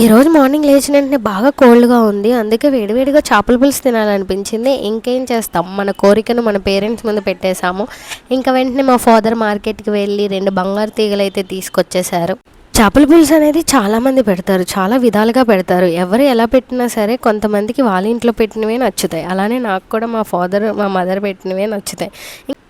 ఈరోజు మార్నింగ్ లేచిన వెంటనే బాగా కోల్డ్గా ఉంది. అందుకే వేడివేడిగా చేపల పులుసు తినాలనిపించింది. ఇంకేం చేస్తాం? మన కోరికను మన పేరెంట్స్ ముందు పెట్టేశాము. ఇంకా వెంటనే మా ఫాదర్ మార్కెట్కి వెళ్ళి రెండు బంగారు తీగలు అయితే తీసుకొచ్చేసారు చేపల పులుసు అనేది చాలామంది పెడతారు. చాలా విధాలుగా పెడతారు. ఎవరు ఎలా పెట్టినా సరే కొంతమందికి వాళ్ళ ఇంట్లో పెట్టినవే నచ్చుతాయి. అలానే నాకు కూడా మా ఫాదర్ మా మదర్ పెట్టినవే నచ్చుతాయి.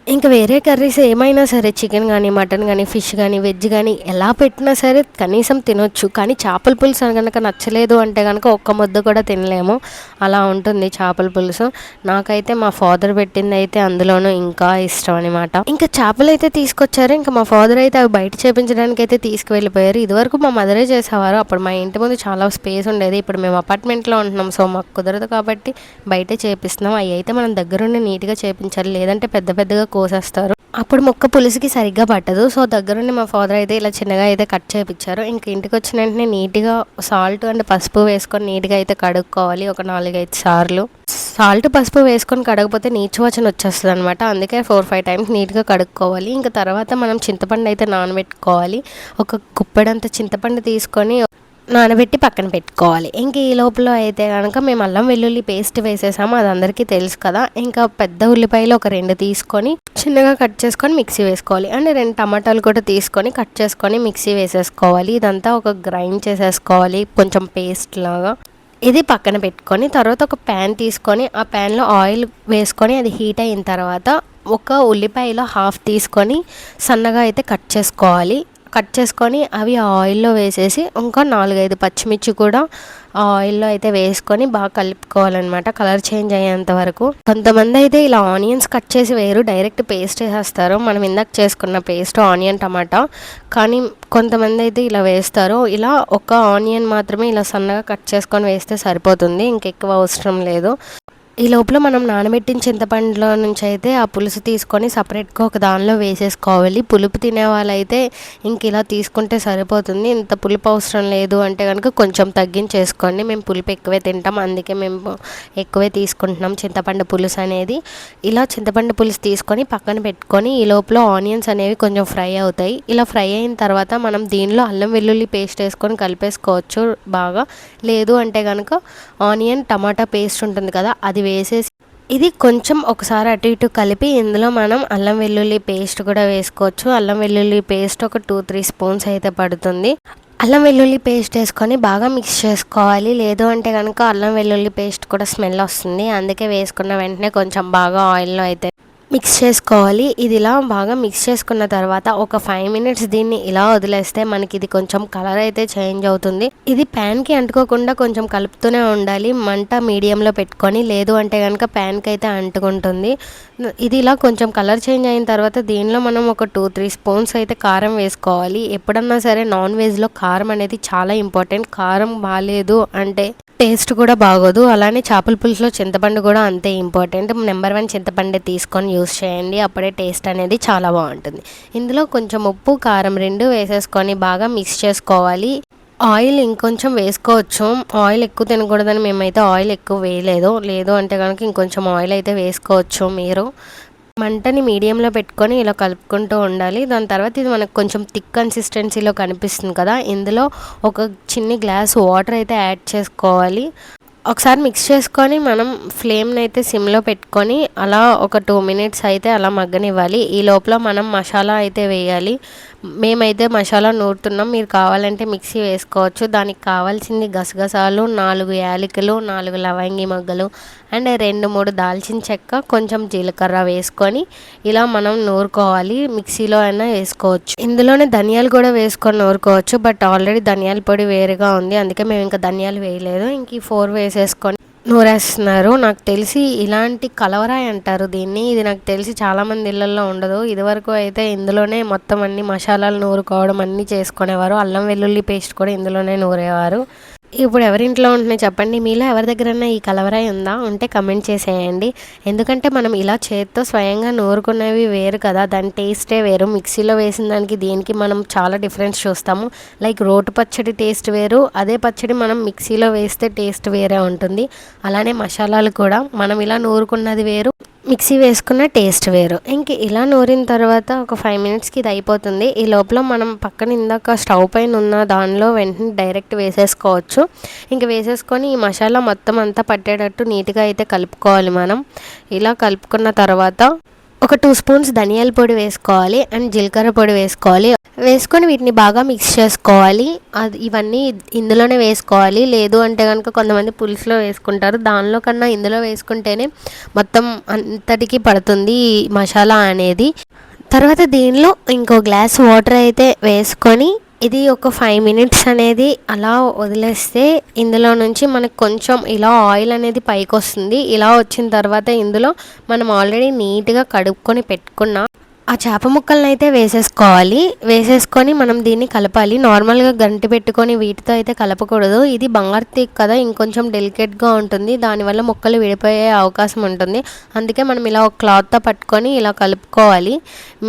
ఇంకా వేరే కర్రీస్ ఏమైనా సరే చికెన్ కానీ మటన్ కానీ ఫిష్ కానీ వెజ్ కానీ ఎలా పెట్టినా సరే కనీసం తినొచ్చు. కానీ చేపల పులుసు కనుక నచ్చలేదు అంటే కనుక ఒక్క ముద్ద కూడా తినలేము. అలా ఉంటుంది చేపల పులుసు. నాకైతే మా ఫాదర్ పెట్టింది అయితే అందులోనూ ఇంకా ఇష్టం అనమాట ఇంకా చేపలు అయితే తీసుకొచ్చారు. ఇంకా మా ఫాదర్ అయితే అవి బయట చేపించడానికి అయితే తీసుకువెళ్ళిపోయారు. ఇదివరకు మా మదరే చేసేవారు. అప్పుడు మా ఇంటి ముందు చాలా స్పేస్ ఉండేది. ఇప్పుడు మేము అపార్ట్మెంట్లో ఉంటున్నాం. సో మాకు కుదరదు కాబట్టి బయటే చేపిస్తున్నాం. అవి అయితే మనం దగ్గరుండి నీట్గా చేపించాలి. లేదంటే పెద్ద పెద్దగా కోసేస్తారు. అప్పుడు మొక్క పులుసుకి సరిగ్గా పట్టదు. సో దగ్గరుండి మా ఫాదర్ అయితే ఇలా చిన్నగా అయితే కట్ చేయించారు ఇంక ఇంటికి వచ్చిన వెంటనే నీట్గా సాల్ట్ అండ్ పసుపు వేసుకొని నీట్గా అయితే కడుక్కోవాలి. ఒక నాలుగైదు సార్లు. సాల్ట్ పసుపు వేసుకొని కడగపోతే నీచువచన వచ్చేస్తుంది అనమాట అందుకే ఫోర్ ఫైవ్ టైమ్స్ నీట్గా కడుక్కోవాలి. ఇంకా తర్వాత మనం చింతపండు అయితే నానబెట్టుకోవాలి. ఒక కుప్పెడంత చింతపండు తీసుకొని నానబెట్టి పక్కన పెట్టుకోవాలి. ఇంక ఈ లోపల అయితే కనుక మేము అల్లం వెల్లుల్లి పేస్ట్ వేసేసాము. అది అందరికీ తెలుసు కదా. ఇంకా పెద్ద ఉల్లిపాయలు ఒక రెండు తీసుకొని చిన్నగా కట్ చేసుకొని మిక్సీ వేసుకోవాలి. అండ్ రెండు టమాటాలు కూడా తీసుకొని కట్ చేసుకొని మిక్సీ వేసేసుకోవాలి. ఇదంతా ఒక గ్రైండ్ చేసేసుకోవాలి. కొంచెం పేస్ట్ లాగా. ఇది పక్కన పెట్టుకొని తర్వాత ఒక ప్యాన్ తీసుకొని ఆ ప్యాన్లో ఆయిల్ వేసుకొని అది హీట్ అయిన తర్వాత ఒక ఉల్లిపాయలో హాఫ్ తీసుకొని సన్నగా అయితే కట్ చేసుకోవాలి. కట్ చేసుకొని అవి ఆయిల్లో వేసేసి ఇంకా నాలుగైదు పచ్చిమిర్చి కూడా ఆ ఆయిల్లో అయితే వేసుకొని బాగా కలుపుకోవాలన్నమాట. కలర్ చేంజ్ అయ్యేంత వరకు. కొంతమంది అయితే ఇలా ఆనియన్స్ కట్ చేసి వేరు డైరెక్ట్ పేస్ట్ వేసేస్తారు. మనం ఇందాక చేసుకున్న పేస్ట్ ఆనియన్ టమాటా. కానీ కొంతమంది అయితే ఇలా వేస్తారు. ఇలా ఒక ఆనియన్ మాత్రమే ఇలా సన్నగా కట్ చేసుకొని వేస్తే సరిపోతుంది. ఇంకెక్కువ అవసరం లేదు. ఈ లోపల మనం నానబెట్టిన చింతపండులో నుంచి అయితే ఆ పులుసు తీసుకొని సపరేట్గా ఒక దానిలో వేసేసుకోవాలి. పులుపు తినే వాళ్ళైతే ఇంక ఇలా తీసుకుంటే సరిపోతుంది. ఇంత పులుపు అవసరం లేదు అంటే కనుక కొంచెం తగ్గించేసుకోండి. మేము పులుపు ఎక్కువే తింటాం. అందుకే మేము ఎక్కువే తీసుకుంటున్నాం చింతపండు పులుసు అనేది. ఇలా చింతపండు పులుసు తీసుకొని పక్కన పెట్టుకొని ఈ లోపల ఆనియన్స్ అనేవి కొంచెం ఫ్రై అవుతాయి. ఇలా ఫ్రై అయిన తర్వాత మనం దీనిలో అల్లం వెల్లుల్లి పేస్ట్ వేసుకొని కలిపేసుకోవచ్చు బాగా. లేదు అంటే కనుక ఆనియన్ టమాటా పేస్ట్ ఉంటుంది కదా అది వేసేసి ఇది కొంచెం ఒకసారి అటు ఇటు కలిపి ఇందులో మనం అల్లం వెల్లుల్లి పేస్ట్ కూడా వేసుకోవచ్చు. అల్లం వెల్లుల్లి పేస్ట్ ఒక టూ త్రీ స్పూన్స్ అయితే పడుతుంది. అల్లం వెల్లుల్లి పేస్ట్ వేసుకొని బాగా మిక్స్ చేసుకోవాలి. లేదు అంటే కనుక అల్లం వెల్లుల్లి పేస్ట్ కూడా స్మెల్ వస్తుంది. అందుకే వేసుకున్న వెంటనే కొంచెం బాగా ఆయిల్లో అయితే మిక్స్ చేసుకోవాలి. ఇది ఇలా బాగా మిక్స్ చేసుకున్న తర్వాత ఒక ఫైవ్ మినిట్స్ దీన్ని ఇలా వదిలేస్తే మనకి ఇది కొంచెం కలర్ అయితే చేంజ్ అవుతుంది. ఇది ప్యాన్కి అంటుకోకుండా కొంచెం కలుపుతూనే ఉండాలి. మంట మీడియంలో పెట్టుకొని లేదు అంటే కనుక ప్యాన్కి అయితే అంటుకుంటుంది. ఇది ఇలా కొంచెం కలర్ చేంజ్ అయిన తర్వాత దీనిలో మనం ఒక టూ త్రీ స్పూన్స్ అయితే కారం వేసుకోవాలి. ఎప్పుడన్నా సరే నాన్ వెజ్లో కారం అనేది చాలా ఇంపార్టెంట్ కారం బాగాలేదు అంటే టేస్ట్ కూడా బాగోదు. అలానే చేపల పులుసులో చింతపండు కూడా అంతే ఇంపార్టెంట్. నెంబర్ వన్ చింతపండు తీసుకొని యూస్ చేయండి. అప్పుడే టేస్ట్ అనేది చాలా బాగుంటుంది. ఇందులో కొంచెం ఉప్పు కారం రెండు వేసేసుకొని బాగా మిక్స్ చేసుకోవాలి. ఆయిల్ ఇంకొంచెం వేసుకోవచ్చు. ఆయిల్ ఎక్కువ తినకూడదని మేమైతే ఆయిల్ ఎక్కువ వేయలేదు. లేదు అంటే కనుక ఇంకొంచెం ఆయిల్ అయితే వేసుకోవచ్చు మీరు. మంటని మీడియంలో పెట్టుకొని ఇలా కలుపుకుంటూ ఉండాలి. దాని తర్వాత ఇది మనకు కొంచెం థిక్ కన్సిస్టెన్సీలో కనిపిస్తుంది కదా. ఇందులో ఒక చిన్ని గ్లాస్ వాటర్ అయితే యాడ్ చేసుకోవాలి. ఒకసారి మిక్స్ చేసుకొని మనం ఫ్లేమ్ని అయితే సిమ్లో పెట్టుకొని అలా ఒక టూ మినిట్స్ అయితే అలా మగ్గనివ్వాలి. ఈ లోపల మనం మసాలా అయితే వేయాలి. మేమైతే మసాలా నూరుతున్నాం. మీరు కావాలంటే మిక్సీ వేసుకోవచ్చు. దానికి కావాల్సింది గసగసాలు నాలుగు యాలకులు నాలుగు లవంగి మొగ్గలు అండ్ రెండు మూడు దాల్చిన చెక్క కొంచెం జీలకర్ర వేసుకొని ఇలా మనం నూరుకోవాలి. మిక్సీలో అయినా వేసుకోవచ్చు. ఇందులోనే ధనియాలు కూడా వేసుకొని నూరుకోవచ్చు. బట్ ఆల్రెడీ ధనియాల పొడి వేరుగా ఉంది. అందుకే మేము ఇంకా ధనియాలు వేయలేదు. ఇంక ఈ ఫోర్ వేసేసుకొని నూరేస్తున్నారు. నాకు తెలిసి ఇలాంటి కలవరాయి అంటారు దీన్ని. ఇది నాకు తెలిసి చాలామంది ఇళ్ళల్లో ఉండదు. ఇదివరకు అయితే ఇందులోనే మొత్తం అన్ని మసాలాలు నూరుకోవడం అన్నీ చేసుకునేవారు. అల్లం వెల్లుల్లి పేస్ట్ కూడా ఇందులోనే నూరేవారు. ఇప్పుడు ఎవరింట్లో ఉంటున్నాయి చెప్పండి. మీలో ఎవరి దగ్గరన్నా ఈ కలవరాయి ఉందా? ఉంటే కమెంట్ చేసేయండి. ఎందుకంటే మనం ఇలా చేతితో స్వయంగా నూరుకునేవి వేరు కదా. దాని టేస్టే వేరు. మిక్సీలో వేసిన దానికి దీనికి మనం చాలా డిఫరెన్స్ చూస్తాము. లైక్ రోటు పచ్చడి టేస్ట్ వేరు. అదే పచ్చడి మనం మిక్సీలో వేస్తే టేస్ట్ వేరే ఉంటుంది. అలానే మసాలాలు కూడా. మనం ఇలా నూరుకున్నది వేరు. మిక్సీ వేసుకున్న టేస్ట్ వేరు. ఇంక ఇలా నూరిన తర్వాత ఒక ఫైవ్ మినిట్స్కి ఇది అయిపోతుంది ఈ లోపల మనం పక్కన ఇందాక స్టవ్ పైన ఉన్న దానిలో వెంటనే డైరెక్ట్ వేసేసుకోవచ్చు. ఇంక వేసేసుకొని ఈ మసాలా మొత్తం అంతా పట్టేటట్టు నీట్గా అయితే కలుపుకోవాలి మనం. ఇలా కలుపుకున్న తర్వాత ఒక టూ స్పూన్స్ ధనియాల పొడి వేసుకోవాలి అండ్ జీలకర్ర పొడి వేసుకోవాలి. వేసుకొని వీటిని బాగా మిక్స్ చేసుకోవాలి. అది ఇవన్నీ ఇందులోనే వేసుకోవాలి. లేదు అంటే కనుక కొంతమంది పులుసులో వేసుకుంటారు. దానిలో కన్నా ఇందులో వేసుకుంటేనే మొత్తం అంతటికి పడుతుంది మసాలా అనేది. తర్వాత దీనిలో ఇంకో గ్లాస్ వాటర్ అయితే వేసుకొని ఇది ఒక ఫైవ్ మినిట్స్ అనేది అలా వదిలేస్తే ఇందులో నుంచి మనకు కొంచెం ఇలా ఆయిల్ అనేది పైకి వస్తుంది. ఇలా వచ్చిన తర్వాత ఇందులో మనం ఆల్రెడీ నీట్గా కడుక్కొని పెట్టుకున్న ఆ చేప ముక్కలను అయితే వేసేసుకోవాలి. వేసేసుకొని మనం దీన్ని కలపాలి. నార్మల్గా గంటి పెట్టుకొని వీటితో అయితే కలపకూడదు. ఇది బంగారు తీక్ కదా ఇంకొంచెం డెలికేట్గా ఉంటుంది. దానివల్ల ముక్కలు విడిపోయే అవకాశం ఉంటుంది. అందుకే మనం ఇలా ఒక క్లాత్తో పట్టుకొని ఇలా కలుపుకోవాలి.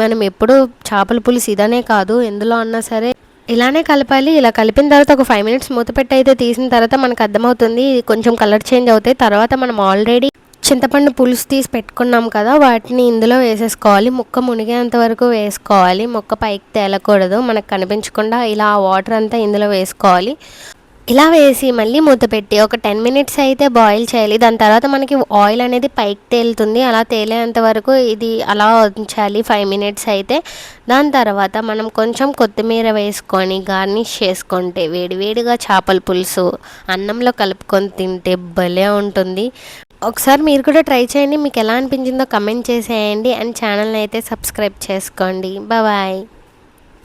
మనం ఎప్పుడు చేపల పులుసు ఇదనే కాదు. ఎందులో అన్నా సరే ఇలానే కలపాలి. ఇలా కలిపిన తర్వాత ఒక ఫైవ్ మినిట్స్ మూత పెట్టి అయితే తీసిన తర్వాత మనకు అర్థమవుతుంది కొంచెం కలర్ చేంజ్ అవుతాయి. తర్వాత మనం ఆల్రెడీ చింతపండు పులుసు తీసి పెట్టుకున్నాం కదా వాటిని ఇందులో వేసేసుకోవాలి. ముక్క మునిగేంత వరకు వేసుకోవాలి. ముక్క పైకి తేలకూడదు. మనకు కనిపించకుండా ఇలా వాటర్ అంతా ఇందులో వేసుకోవాలి. ఇలా వేసి మళ్ళీ మూత పెట్టి ఒక టెన్ మినిట్స్ అయితే బాయిల్ చేయాలి. దాని తర్వాత మనకి ఆయిల్ అనేది పైకి తేలుతుంది. అలా తేలేంత వరకు ఇది అలా ఉంచాలి ఫైవ్ మినిట్స్ అయితే. దాని తర్వాత మనం కొంచెం కొత్తిమీర వేసుకొని గార్నిష్ చేసుకుంటే వేడివేడిగా చేపల పులుసు అన్నంలో కలుపుకొని తింటే భలే ఉంటుంది. ఒకసారి మీరు కూడా ట్రై చేయండి. మీకు ఎలా అనిపించిందో కమెంట్ చేసేయండి. అండ్ ఛానల్ని అయితే సబ్స్క్రైబ్ చేసుకోండి. బాయ్.